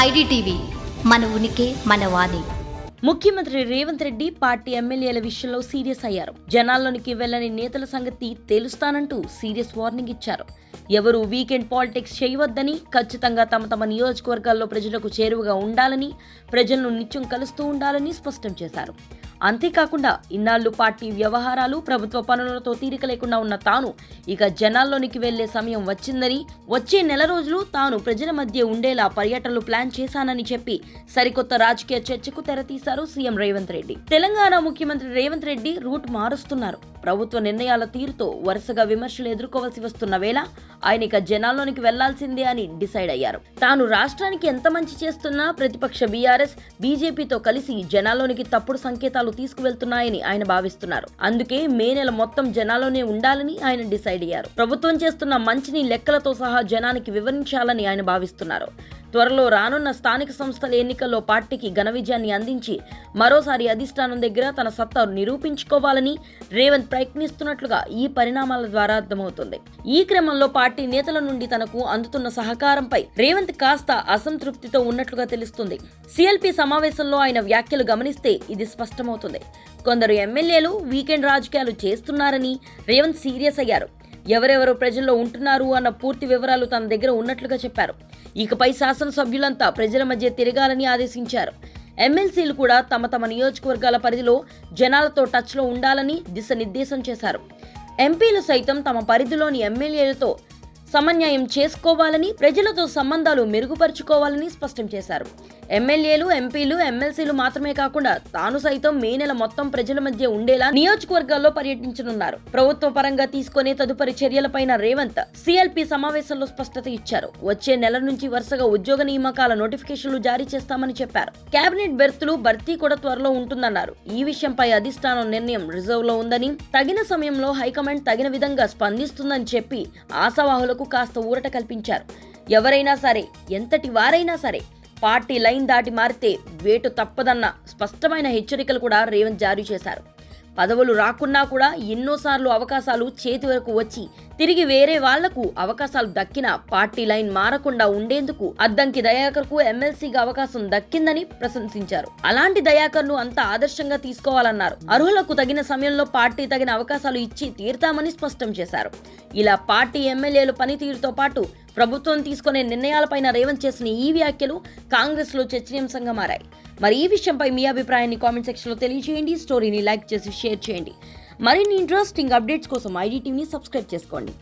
IDTV మన ఉనికి మన వాణి. ముఖ్యమంత్రి రేవంత్ రెడ్డి పార్టీ ఎమ్మెల్యేల విషయంలో సీరియస్ అయ్యారు. జనాల్లోనికి వెళ్ళని నేతల సంగతి తేలుస్తానంటూ సీరియస్ వార్నింగ్ ఇచ్చారు. ఎవరు వీకెండ్ పాలిటిక్స్ చేయవద్దని ఖచ్చితంగా తమ తమ నియోజకవర్గాల్లో ప్రజలకు చేరువగా ఉండాలని ప్రజలను నిత్యం కలుస్తూ ఉండాలని స్పష్టం చేశారు. అంతేకాకుండా ఇన్నాళ్ళు పార్టీ వ్యవహారాలు ప్రభుత్వ పనులతో తీరిక లేకుండా ఉన్న తాను ఇక జనాల్లోనికి వెళ్ళే సమయం వచ్చిందని వచ్చే నెల రోజులు తాను ప్రజల మధ్య ఉండేలా పర్యటనలు ప్లాన్ చేశానని చెప్పి సరికొత్త రాజకీయ చర్చకు తెరతీశారు సీఎం రేవంత్ రెడ్డి. తెలంగాణ ముఖ్యమంత్రి రేవంత్ రెడ్డి రూట్ మారుస్తున్నారు. ప్రభుత్వ నిర్ణయాల తీరుతో వరుసగా విమర్శలు ఎదుర్కోవాల్సి వస్తున్న వేళ ఆయన ఇక జనాల్లోనికి వెళ్ళాల్సిందే అని డిసైడ్ అయ్యారు. తాను రాష్ట్రానికి ఎంత మంచి చేస్తున్నా ప్రతిపక్ష బీఆర్ఎస్ బీజేపీతో కలిసి జనాల్లోనికి తప్పుడు సంకేతాలు తీసుకువెళ్తున్నాయని ఆయన భావిస్తున్నారు. అందుకే మే నెల మొత్తం జనాల్లోనే ఉండాలని ఆయన డిసైడ్ అయ్యారు. ప్రభుత్వం చేస్తున్న మంచిని లెక్కలతో సహా జనానికి వివరించాలని ఆయన భావిస్తున్నారు. త్వరలో రానున్న స్థానిక సంస్థల ఎన్నికల్లో పార్టీకి ఘన విజయాన్ని అందించి మరోసారి అధిష్టానం దగ్గర తన సత్తా నిరూపించుకోవాలని రేవంత్ ప్రయత్నిస్తున్నట్లుగా ఈ పరిణామాల ద్వారా అర్థమవుతుంది. ఈ క్రమంలో పార్టీ నేతల నుండి తనకు అందుతున్న సహకారంపై రేవంత్ కాస్త అసంతృప్తితో ఉన్నట్లుగా తెలుస్తుంది. సిఎల్పి సమావేశంలో ఆయన వ్యాఖ్యలు గమనిస్తే ఇది స్పష్టమవుతుంది. కొందరు ఎమ్మెల్యేలు వీకెండ్ రాజకీయాలు చేస్తున్నారని రేవంత్ సీరియస్ అయ్యారు. ఎవరెవరు ప్రజల్లో ఉంటున్నారు అన్న పూర్తి వివరాలు తన దగ్గర ఉన్నట్లుగా చెప్పారు. ఇకపై శాసనసభ్యులంతా ప్రజల మధ్య తిరగాలని ఆదేశించారు. ఎమ్మెల్సీలు కూడా తమ తమ నియోజకవర్గాల పరిధిలో జనాలతో టచ్లో ఉండాలని దిశనిర్దేశం చేశారు. ఎంపీలు సైతం తమ పరిధిలోని ఎమ్మెల్యేలతో సమన్వయం చేసుకోవాలని ప్రజలతో సంబంధాలు మెరుగుపరుచుకోవాలని స్పష్టం చేశారు. ఎమ్మెల్యేలు ఎంపీలు ఎమ్మెల్సీలు మాత్రమే కాకుండా తాను సైతం మే నెల మొత్తం ప్రజల మధ్య ఉండేలా నియోజకవర్గాల్లో పర్యటించనున్నారు. ప్రభుత్వ పరంగా తీసుకునే తదుపరి చర్యలపైన రేవంత్ సిఎల్పి సమావేశంలో స్పష్టత ఇచ్చారు. వచ్చే నెల నుంచి వరుసగా ఉద్యోగ నియామకాల నోటిఫికేషన్లు జారీ చేస్తామని చెప్పారు. కేబినెట్ బెర్తులు భర్తీ కూడా త్వరలో ఉంటుందన్నారు. ఈ విషయంపై అధిష్టానం నిర్ణయం రిజర్వ్లో ఉందని తగిన సమయంలో హైకమాండ్ తగిన విధంగా స్పందిస్తుందని చెప్పి ఆశావాహులకు కాస్త ఊరట కల్పించారు. ఎవరైనా సరే ఎంతటి వారైనా సరే పార్టీ లైన్ దాటి మారితే వేటు తప్పదన్న స్పష్టమైన హెచ్చరికలు కూడా రేవంత్ జారీ చేశారు. పదవులు రాకున్నా కూడా ఎన్నోసార్లు అవకాశాలు చేతి వరకు వచ్చి తిరిగి వేరే వాళ్ళకు అవకాశాలు దక్కినా పార్టీ లైన్ మారకుండా ఉండేందుకు అద్దంకి దయాకర్కు ఎమ్మెల్సీగా అవకాశం దక్కిందని ప్రశంసించారు. అలాంటి దయాకర్ను అంత ఆదర్శంగా తీసుకోవాలన్నారు. అర్హులకు తగిన సమయంలో పార్టీ తగిన అవకాశాలు ఇచ్చి తీరుతామని స్పష్టం చేశారు. ఇలా పార్టీ ఎమ్మెల్యేలు పనితీరుతో పాటు ప్రభుత్వం తీసుకునే నిర్ణయాలపైన రేవంత్ చేసిన ఈ వ్యాఖ్యలు కాంగ్రెస్లో చర్చనీయాంశంగా మారాయి. మరి ఈ విషయంపై మీ అభిప్రాయాన్ని కామెంట్ సెక్షన్లో తెలియజేయండి. స్టోరీని లైక్ చేసి షేర్ చేయండి. మరిన్ని ఇంట్రెస్టింగ్ అప్డేట్స్ కోసం ఐడి టీవీని సబ్స్క్రైబ్ చేసుకోండి.